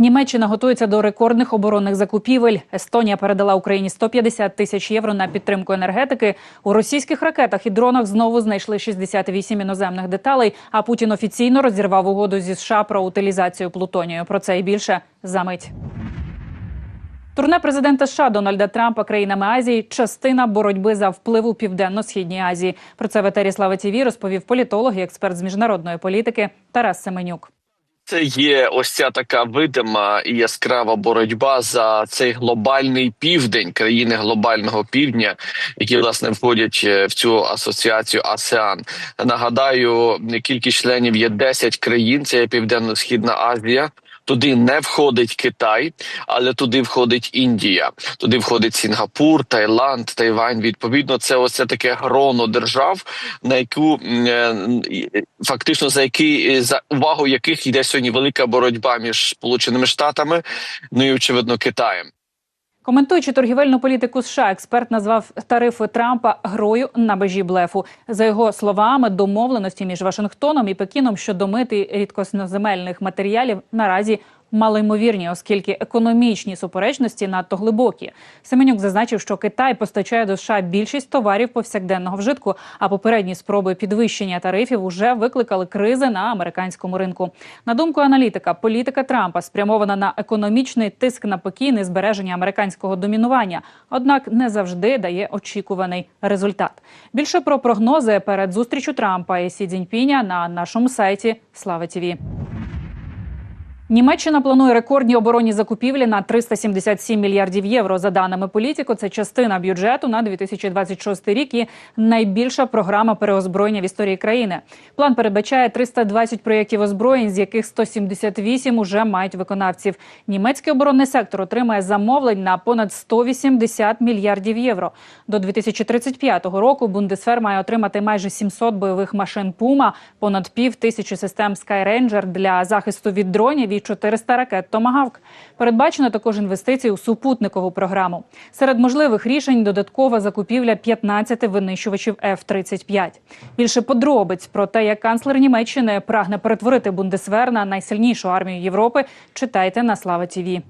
Німеччина готується до рекордних оборонних закупівель. Естонія передала Україні 150 тисяч євро на підтримку енергетики. У російських ракетах і дронах знову знайшли 68 іноземних деталей. А Путін офіційно розірвав угоду зі США про утилізацію плутонію. Про це і більше за мить. Турне президента США Дональда Трампа країнами Азії частина боротьби за вплив у південно-східній Азії. Про це в етері Слава ТІВІ розповів політолог і експерт з міжнародної політики Тарас Семенюк. Це є ось ця така видима і яскрава боротьба за цей глобальний південь країни глобального півдня, які власне входять е, в цю асоціацію АСЕАН. Нагадаю, кількість членів є 10 країн. Це Південно-Східна Азія. Туди не входить Китай, але туди входить Індія, туди входить Сінгапур, Таїланд, Тайвань. Відповідно, це ось таке гроно держав, на яку е, фактично за який за увагу яких йде сьогодні велика боротьба між Сполученими Штатами, ну і очевидно Китаєм. Коментуючи торгівельну політику США, експерт назвав тарифи Трампа грою на межі блефу. За його словами, домовленості між Вашингтоном і Пекіном щодо мити рідкосноземельних матеріалів наразі малоймовірні, оскільки економічні суперечності надто глибокі. Семенюк зазначив, що Китай постачає до США більшість товарів повсякденного вжитку, а попередні спроби підвищення тарифів уже викликали кризи на американському ринку. На думку аналітика, політика Трампа спрямована на економічний тиск на Пекін і збереження американського домінування, однак не завжди дає очікуваний результат. Більше про прогнози перед зустрічю Трампа і Сі Цзіньпіня на нашому сайті Слава ТІВІ. Німеччина планує рекордні оборонні закупівлі на 377 мільярдів євро. За даними політику, це частина бюджету на 2026 рік і найбільша програма переозброєння в історії країни. План передбачає 320 проєктів озброєнь, з яких 178 уже мають виконавців. Німецький оборонний сектор отримає замовлень на понад 180 мільярдів євро. До 2035 року Бундесфер має отримати майже 700 бойових машин Пума, понад пів тисячі систем Skyranger для захисту від дронів і 400 ракет Томагавк. Передбачено також інвестиції у супутникову програму. Серед можливих рішень додаткова закупівля 15 винищувачів F-35. Більше подробиць про те, як канцлер Німеччини прагне перетворити Бундесвер на найсильнішу армію Європи, читайте на Слава ТІВІ.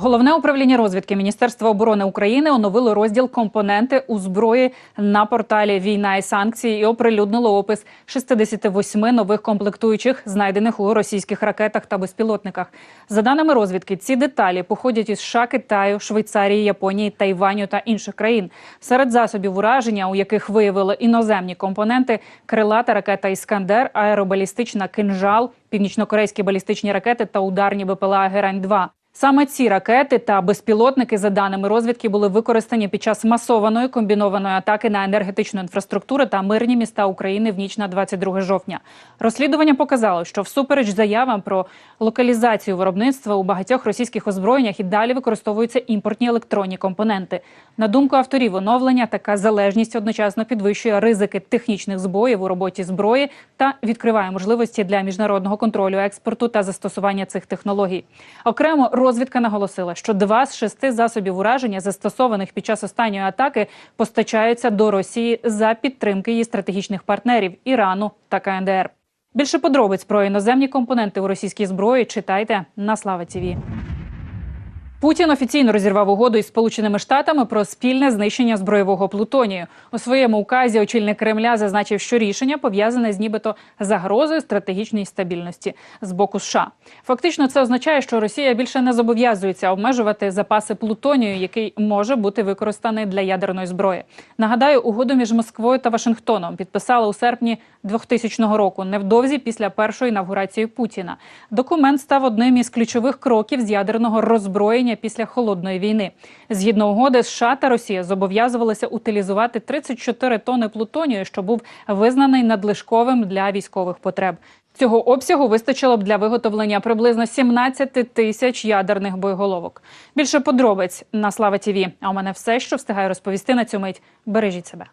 Головне управління розвідки Міністерства оборони України оновило розділ компоненти у зброї на порталі Війна і санкції і оприлюднило опис 68 нових комплектуючих, знайдених у російських ракетах та безпілотниках. За даними розвідки, ці деталі походять із США, Китаю, Швейцарії, Японії, Тайваню та інших країн. Серед засобів ураження, у яких виявили іноземні компоненти, крилата ракета Іскандер, аеробалістична кинжал, північнокорейські балістичні ракети та ударні БПЛА Герань 2 Саме ці ракети та безпілотники, за даними розвідки, були використані під час масованої комбінованої атаки на енергетичну інфраструктуру та мирні міста України в ніч на 22 жовтня. Розслідування показало, що всупереч заявам про локалізацію виробництва у багатьох російських озброєннях і далі використовуються імпортні електронні компоненти. На думку авторів оновлення, така залежність одночасно підвищує ризики технічних збоїв у роботі зброї та відкриває можливості для міжнародного контролю експорту та застосування цих технологій. Окремо розвідка наголосила, що два з шести засобів ураження, застосованих під час останньої атаки, постачаються до Росії за підтримки її стратегічних партнерів Ірану та КНДР. Більше подробиць про іноземні компоненти у російській зброї читайте на Слава ТІВІ. Путін офіційно розірвав угоду із Сполученими Штатами про спільне знищення збройового плутонію. У своєму указі очільник Кремля зазначив, що рішення пов'язане з нібито загрозою стратегічної стабільності з боку США. Фактично, це означає, що Росія більше не зобов'язується обмежувати запаси плутонію, який може бути використаний для ядерної зброї. Нагадаю, угоду між Москвою та Вашингтоном підписали у серпні 2000 року, невдовзі після першої інавгурації Путіна. Документ став одним із ключових кроків з ядерного роззброєння після холодної війни. Згідно угоди, США та Росія зобов'язувалися утилізувати 34 тони плутонію, що був визнаний надлишковим для військових потреб. Цього обсягу вистачило б для виготовлення приблизно 17 тисяч ядерних боєголовок. Більше подробиць на Слава ТІВІ. А у мене все, що встигаю розповісти на цю мить. Бережіть себе.